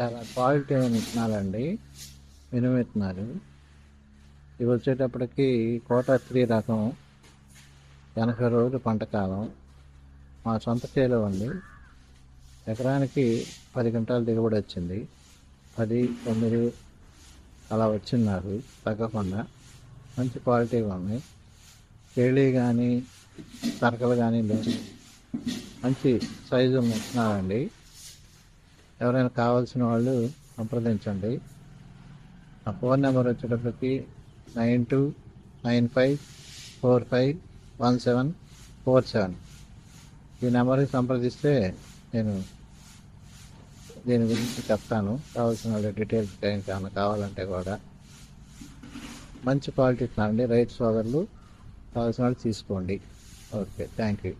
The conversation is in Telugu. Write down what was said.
చాలా క్వాలిటీ అయిన విత్తనాలండి. మినుము విత్తనాలు ఇవి వచ్చేటప్పటికి కోట త్రీ రకం ఎనభై రోజులు పంట కాలం. మా సొంత చేలో ఉంది ఎకరానికి పది గంటల దిగుబడి వచ్చింది. పది తొమ్మిది అలా వచ్చింది నాకు తగ్గకుండా. మంచి క్వాలిటీగా ఉన్నాయి. కేళీ కానీ తరకలు కానీ లేవు. మంచి సైజు ఇస్తున్నారండి ఎవరైనా కావాల్సిన వాళ్ళు సంప్రదించండి. నా ఫోన్ నెంబర్ వచ్చేటప్పటికి nine two nine five four five one seven four seven. ఈ నెంబర్కి సంప్రదిస్తే నేను దీని గురించి చెప్తాను. కావాల్సిన వాళ్ళు డీటెయిల్స్ ఏమైనా కావాలంటే కూడా. మంచి క్వాలిటీ అండి రైట్ సోదరులు కావాల్సిన వాళ్ళు తీసుకోండి. Okay thank you.